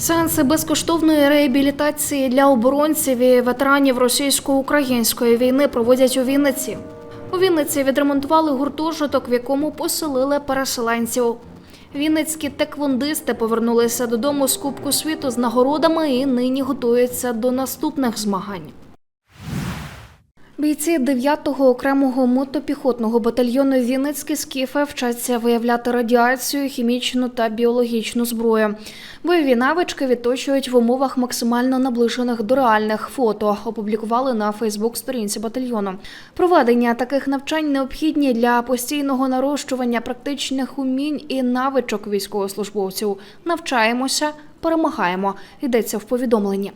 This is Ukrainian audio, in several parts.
Сеанси безкоштовної реабілітації для оборонців і ветеранів російсько-української війни проводять у Вінниці. У Вінниці відремонтували гуртожиток, в якому поселили переселенців. Вінницькі теквондисти повернулися додому з Кубку світу з нагородами і нині готуються до наступних змагань. Бійці 9-го окремого мотопіхотного батальйону Вінницькі скіфи вчаться виявляти радіацію, хімічну та біологічну зброю. Бойові навички відточують в умовах максимально наближених до реальних фото. Опублікували на Фейсбук-сторінці батальйону. Проведення таких навчань необхідні для постійного нарощування практичних умінь і навичок військовослужбовців. Навчаємося, перемагаємо. Йдеться в повідомленні.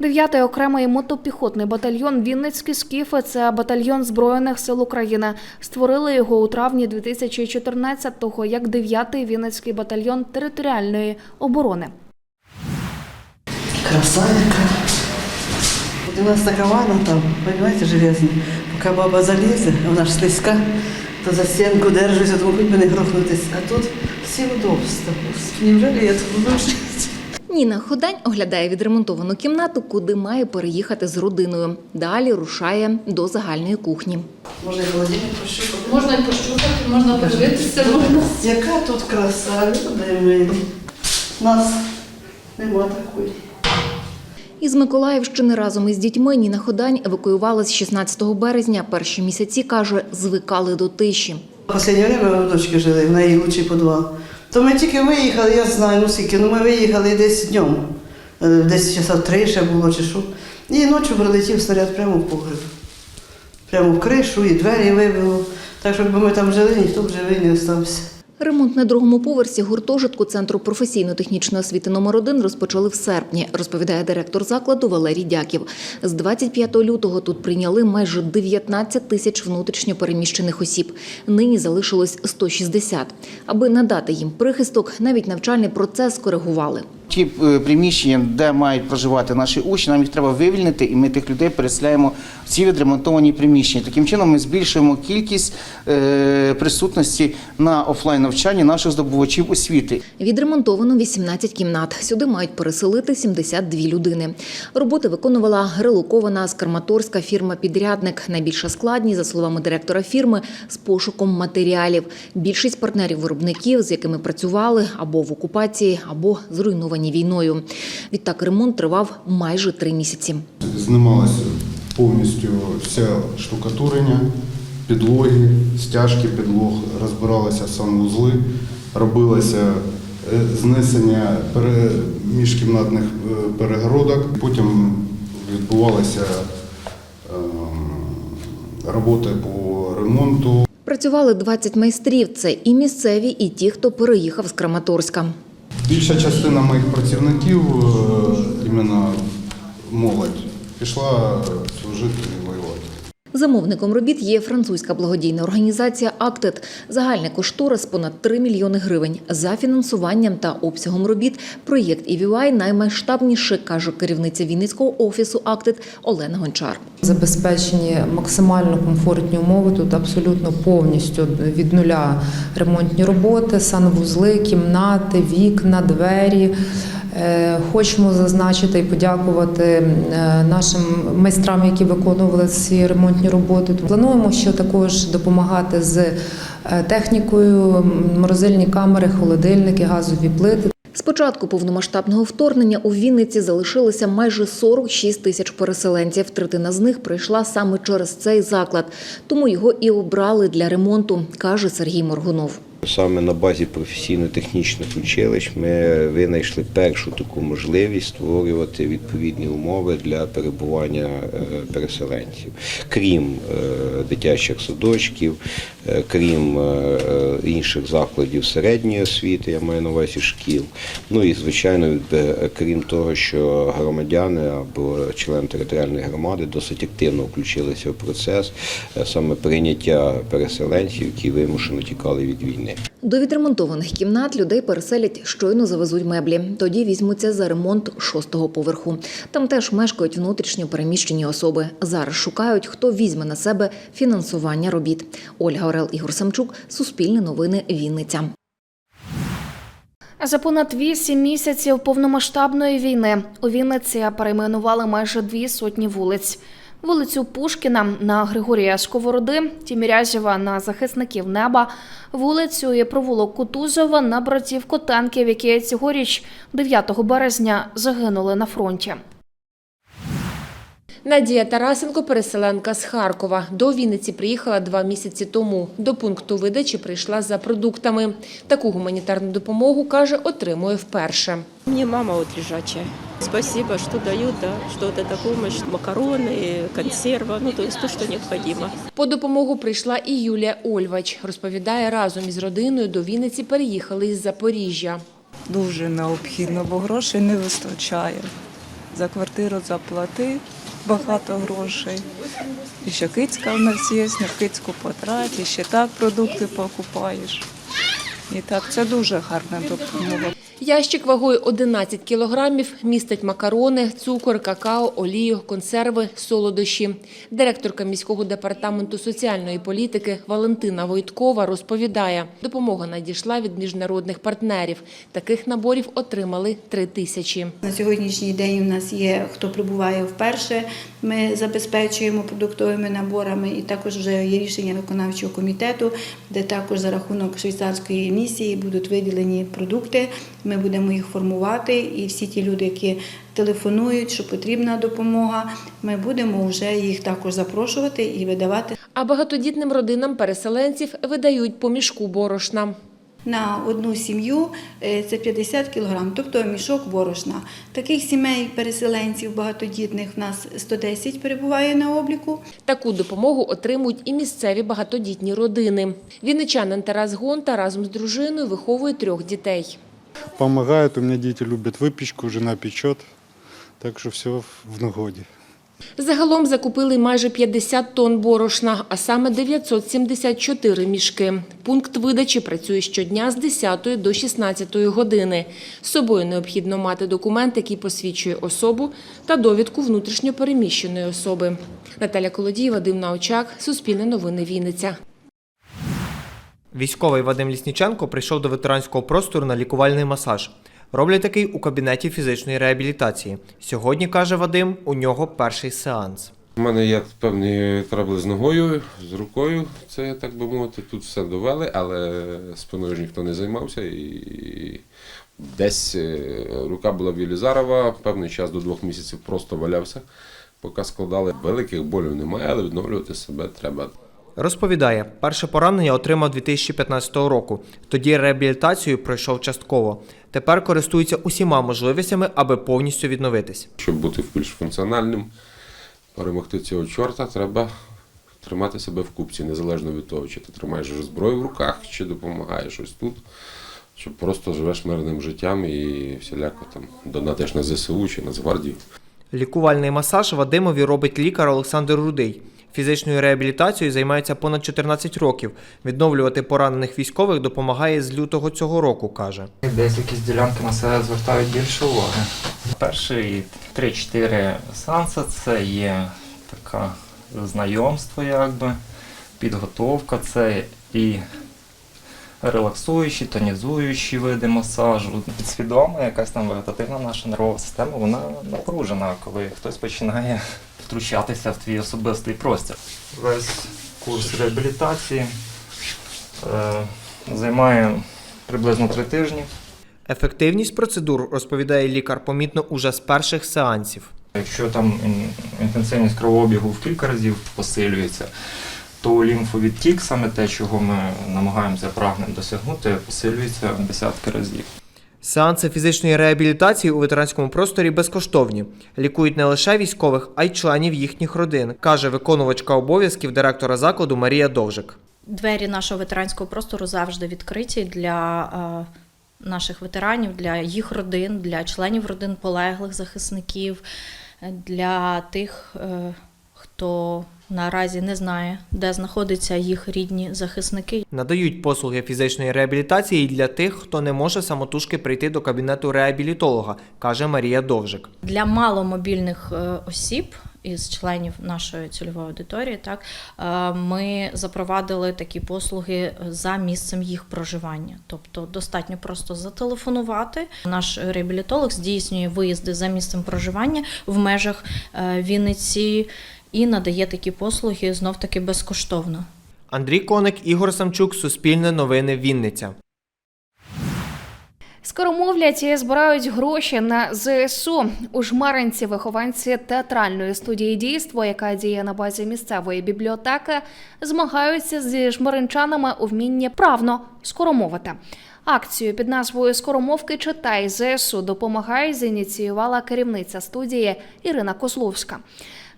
Дев'ятий окремий мотопіхотний батальйон Вінницькі скіфи це батальйон Збройних сил України. Створили його у травні 2014-го як 9-й Вінницький батальйон територіальної оборони. Краса яка. У нас така ванна там, понимаете, железна. Поки баба залізе, вона ж слизька, то за стінку держуся, думаю, хоч би не грохнутися. А тут всі удобства. Невже я тут жити? Ніна Ходань оглядає відремонтовану кімнату, куди має переїхати з родиною. Далі рушає до загальної кухні. Можна і пощупати. Можна і пощупати, можна подивитися. Яка тут краса, люди. Нас нема такої. Із Миколаївщини разом із дітьми Ніна Ходань евакуювалась 16 березня. Перші місяці, каже, звикали до тиші. Останнє время ми в дочки жили, в неї лучший підвал. То ми тільки виїхали, я знаю, ну скільки, ну ми виїхали десь днем. Е, Десь часа три ще було чи що. І ночі прилетів снаряд прямо в погреб. Прямо в кришу і двері вибило. Так що якби ми там жили, ніхто б живий не залишився. Ремонт на другому поверсі гуртожитку Центру професійно-технічної освіти номер 1 розпочали в серпні, розповідає директор закладу Валерій Дяків. З 25 лютого тут прийняли майже 19 тисяч внутрішньо переміщених осіб. Нині залишилось 160. Аби надати їм прихисток, навіть навчальний процес скоригували. Ті е, приміщення, де мають проживати наші учні, нам їх треба вивільнити, і ми тих людей переселяємо в ці відремонтовані приміщення. Таким чином ми збільшуємо кількість е, присутності на офлайн навчанні наших здобувачів освіти. Відремонтовано 18 кімнат. Сюди мають переселити 72 людини. Роботи виконувала релокована з Краматорська фірма-підрядник. Найбільша складність, за словами директора фірми, з пошуком матеріалів. Більшість партнерів-виробників, з якими працювали, або в окупації, або зруйновані війною. Відтак ремонт тривав майже три місяці. Знімалося повністю все штукатурення, підлоги, стяжки підлог, розбиралися санвузли, робилося е, знесення міжкімнатних е, перегородок. Потім відбувалися ем, роботи по ремонту. Працювали 20 майстрів. Це і місцеві, і ті, хто переїхав з Краматорська. Більша частина моїх працівників, е, іменно молодь, пішла служити і воювати. Замовником робіт є французька благодійна організація «Актед». Загальний кошторис понад 3 мільйони гривень. За фінансуванням та обсягом робіт проєкт EVI наймасштабніший, каже керівниця Вінницького офісу «Актед» Олена Гончар. Забезпечені максимально комфортні умови. Тут абсолютно повністю від нуля ремонтні роботи, санвузли, кімнати, вікна, двері. Е, Хочемо зазначити і подякувати е, нашим майстрам, які виконували ці ремонтні роботи. Плануємо ще також допомагати з е, технікою, морозильні камери, холодильники, газові плити. З початку повномасштабного вторгнення у Вінниці залишилося майже 46 тисяч переселенців. Третина з них прийшла саме через цей заклад, тому його і обрали для ремонту, каже Сергій Моргунов. Саме на базі професійно-технічних училищ ми винайшли першу таку можливість створювати відповідні умови для перебування е, переселенців, крім е, дитячих садочків, крім е, е, інших закладів середньої освіти, я маю на увазі шкіл. Ну і звичайно, е, крім того, що громадяни або члени територіальної громади досить активно включилися в процес е, саме прийняття переселенців, які вимушено тікали від війни. До відремонтованих кімнат людей переселять, щойно завезуть меблі. Тоді візьмуться за ремонт шостого поверху. Там теж мешкають внутрішньо переміщені особи. Зараз шукають, хто візьме на себе фінансування робіт. Ольга Орел, Ігор Самчук, Суспільне новини, Вінниця. За понад вісім місяців повномасштабної війни у Вінниці перейменували майже дві сотні вулиць. Вулицю Пушкіна на Григорія Сковороди, Тімірязєва на захисників неба, вулицю і провулок Кутузова на братів Котенків, які цьогоріч, 9 березня, загинули на фронті. Надія Тарасенко, переселенка з Харкова. До Вінниці приїхала два місяці тому. До пункту видачі прийшла за продуктами. Таку гуманітарну допомогу, каже, отримує вперше. Мне мама вот лежачая. Спасибо, что дают, да, что вот эта помощь, макароны, консерва, ну то есть то, что необходимо. По допомогу прийшла і Юлія Ольвач. Розповідає, разом із родиною до Вінниці переїхали із Запоріжжя. Дуже необхідно, бо грошей не вистачає. За квартиру заплати багато грошей. І ще кицька в нас є, на кицьку потраті, ще так продукти покупаєш. І так, це дуже гарна допомога. Ящик вагою 11 кілограмів містить макарони, цукор, какао, олію, консерви, солодощі. Директорка міського департаменту соціальної політики Валентина Войткова розповідає, допомога надійшла від міжнародних партнерів. Таких наборів отримали три тисячі. На сьогоднішній день у нас є хто прибуває вперше. Ми забезпечуємо продуктовими наборами, і також вже є рішення виконавчого комітету, де також за рахунок швейцарської місії будуть виділені продукти. Ми будемо їх формувати, і всі ті люди, які телефонують, що потрібна допомога, ми будемо вже їх також запрошувати і видавати А багатодітним родинам переселенців видають по мішку борошна. На одну сім'ю е, це 50 кілограм, тобто мішок борошна. Таких сімей переселенців багатодітних в нас 110 перебуває на обліку. Таку допомогу отримують і місцеві багатодітні родини. Вінничанин Тарас Гонта разом з дружиною виховує трьох дітей. Помогают, у меня дети любят выпечку, жена печет, так что все в нагоде. Загалом закупили майже 50 тонн борошна, а саме 974 мішки. Пункт видачі працює щодня з 10 до 16 години. З собою необхідно мати документ, який посвідчує особу та довідку внутрішньопереміщеної особи. Наталя Колодій, Вадим Наочак, Суспільне новини Вінниця. Військовий Вадим Лісніченко прийшов до ветеранського простору на лікувальний масаж. Роблять такий у кабінеті фізичної реабілітації. Сьогодні, каже Вадим, у нього перший сеанс. У мене є певні трабли з ногою, з рукою, це так би мовити. Тут все довели, але спиною ж ніхто не займався. І десь е, рука була в Єлізарова, певний час до двох місяців просто валявся, поки складали. Великих болів немає, але відновлювати себе треба. Розповідає, перше поранення отримав 2015 року. Тоді реабілітацію пройшов частково. Тепер користується усіма можливостями, аби повністю відновитись. Щоб бути більш функціональним, перемогти цього чорта, треба тримати себе в купці, незалежно від того, чи ти тримаєш зброю в руках, чи допомагаєш ось тут, чи просто живеш мирним життям і всіляко там донатиш на ЗСУ чи Нацгвардію. Лікувальний масаж Вадимові робить лікар Олександр Рудий. Фізичною реабілітацією займається понад 14 років. Відновлювати поранених військових допомагає з лютого цього року, каже. Десь якісь ділянки на себе звертають більше уваги. Перші 3-4 сеанси це є таке знайомство, якби, підготовка, це і релаксуючі, тонізуючі види масажу. Підсвідома якась там вегетативна наша нервова система, вона напружена, коли хтось починає втручатися в твій особистий простір. Весь курс реабілітації е, займає приблизно три тижні. Ефективність процедур, розповідає лікар, помітно уже з перших сеансів. Якщо там інтенсивність кровообігу в кілька разів посилюється, то лімфовідтік, саме те, чого ми намагаємося прагнемо досягнути, посилюється в десятки разів. Сеанси фізичної реабілітації у ветеранському просторі безкоштовні. Лікують не лише військових, а й членів їхніх родин, каже виконувачка обов'язків директора закладу Марія Довжик. Двері нашого ветеранського простору завжди відкриті для е, наших ветеранів, для їх родин, для членів родин полеглих захисників, е, для тих, е, хто наразі не знає, де знаходяться їх рідні захисники. Надають послуги фізичної реабілітації для тих, хто не може самотужки прийти до кабінету реабілітолога, каже Марія Довжик. Для маломобільних е, осіб із членів нашої цільової аудиторії, так е, ми запровадили такі послуги за місцем їх проживання. Тобто достатньо просто зателефонувати. Наш реабілітолог здійснює виїзди за місцем проживання в межах е, Вінниці і надає такі послуги знов таки безкоштовно. Андрій Коник, Ігор Самчук, Суспільне новини Вінниця. Скоромовляті збирають гроші на ЗСУ. У жмаринці вихованці театральної студії дійство, яка діє на базі місцевої бібліотеки, змагаються зі жмаринчанами у вмінні правно скоромовити. Акцію під назвою Скоромовки читай ЗСУ допомагає зініціювала керівниця студії Ірина Козловська.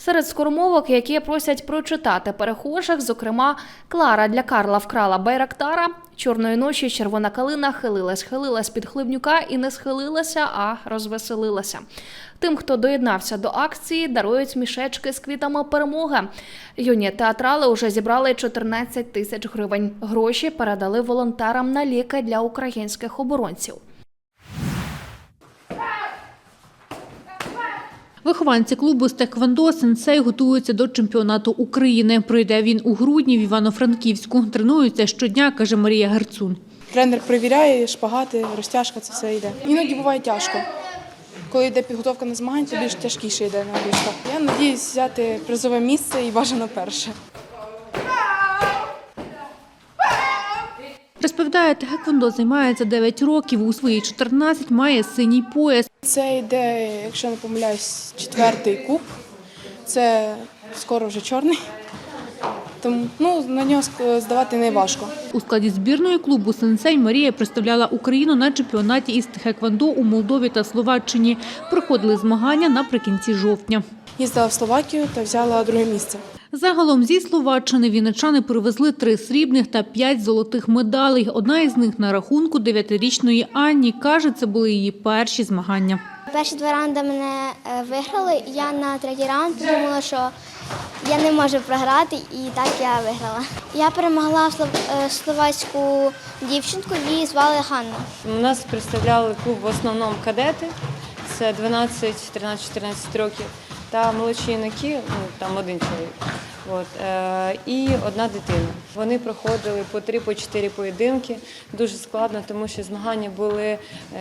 Серед скоромовок, які просять прочитати перехожих, зокрема, Клара для Карла вкрала Байрактара, чорної ночі червона калина хилилась, хилилась під хливнюка і не схилилася, а розвеселилася. Тим, хто доєднався до акції, дарують мішечки з квітами перемоги. Юні театрали вже зібрали 14 тисяч гривень. Гроші передали волонтерам на ліки для українських оборонців. Вихованці клубу з Теквондо «Сенсей» готуються до чемпіонату України. Пройде він у грудні в Івано-Франківську. Тренуються щодня, каже Марія Герцун. Тренер перевіряє, шпагати, розтяжка, це все йде. Іноді буває тяжко. Коли йде підготовка на змагання, то більш тяжкіше йде на нагрузка. Я надіюсь взяти призове місце і бажано перше. Розповідає, Теквондо займається 9 років. У свої 14 має синій пояс. Це йде, якщо не помиляюсь, четвертий куб. Це скоро вже чорний. Тому ну, на нього здавати не важко. У складі збірної клубу «Сенсей» Марія представляла Україну на чемпіонаті із Тхеквондо у Молдові та Словаччині. Проходили змагання наприкінці жовтня. Їздила в Словакію та взяла друге місце. Загалом зі Словаччини вінничани привезли три срібних та п'ять золотих медалей. Одна із них на рахунку дев'ятирічної Анні. Каже, це були її перші змагання. Перші два раунди мене е, виграли. Я на третій раунд подумала, що я не можу програти, і так я виграла. Я перемогла е, словацьку дівчинку, її звали Ганна. Нас представляли клуб в основному кадети, це 12, 13, 14 років, та молодші юнаки, ну там один чоловік. От, е, і одна дитина. Вони проходили по три, по чотири поєдинки. Дуже складно, тому що змагання були е,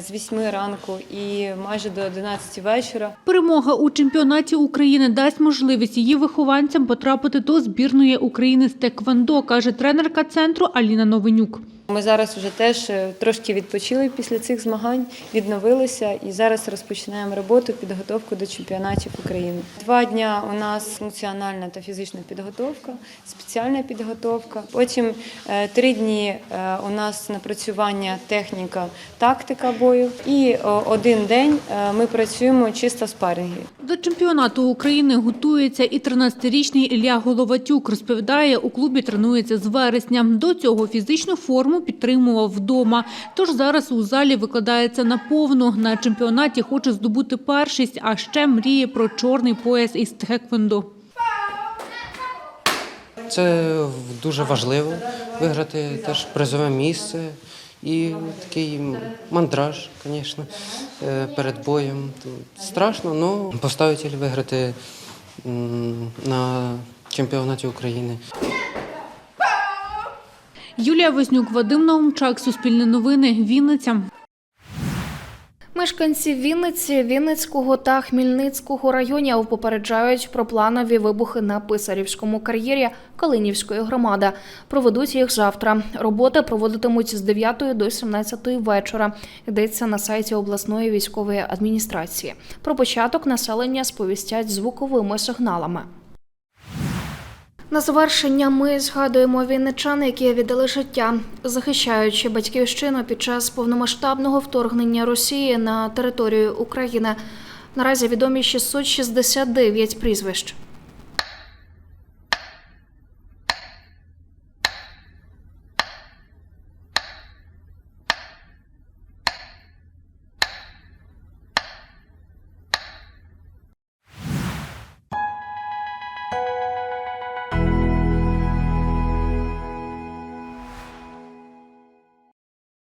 з 8 ранку і майже до 11 вечора. Перемога у чемпіонаті України дасть можливість її вихованцям потрапити до збірної України з Теквондо, каже тренерка центру Аліна Новенюк. Ми зараз вже теж е, трошки відпочили після цих змагань, відновилися і зараз розпочинаємо роботу, підготовку до чемпіонатів України. Два дня у нас функціональна та фізична підготовка, спеціальна підготовка. Потім е, три дні е, у нас напрацювання техніка, тактика бою. І один день ми працюємо чисто спарринги. До чемпіонату України готується і 13-річний Ілля Головатюк. Розповідає, у клубі тренується з вересня. До цього фізичну форму підтримував вдома. Тож зараз у залі викладається наповну. На чемпіонаті хоче здобути першість, а ще мріє про чорний пояс із тхеквондо. Це дуже важливо виграти теж призове місце і такий мандраж, звісно, е, перед боєм. Тут Страшно, але поставив ціль виграти на чемпіонаті України. Юлія Вознюк, Вадим Наумчак, Суспільне новини, Вінниця. Мешканці Вінниці, Вінницького та Хмільницького районів попереджають про планові вибухи на Писарівському кар'єрі Калинівської громади. Проведуть їх завтра. Роботи проводитимуть з 9 до 17 вечора. Йдеться на сайті обласної військової адміністрації. Про початок населення сповістять звуковими сигналами. На завершення ми згадуємо вінничан, які віддали життя, захищаючи батьківщину під час повномасштабного вторгнення Росії на територію України. Наразі відомі 669 прізвищ.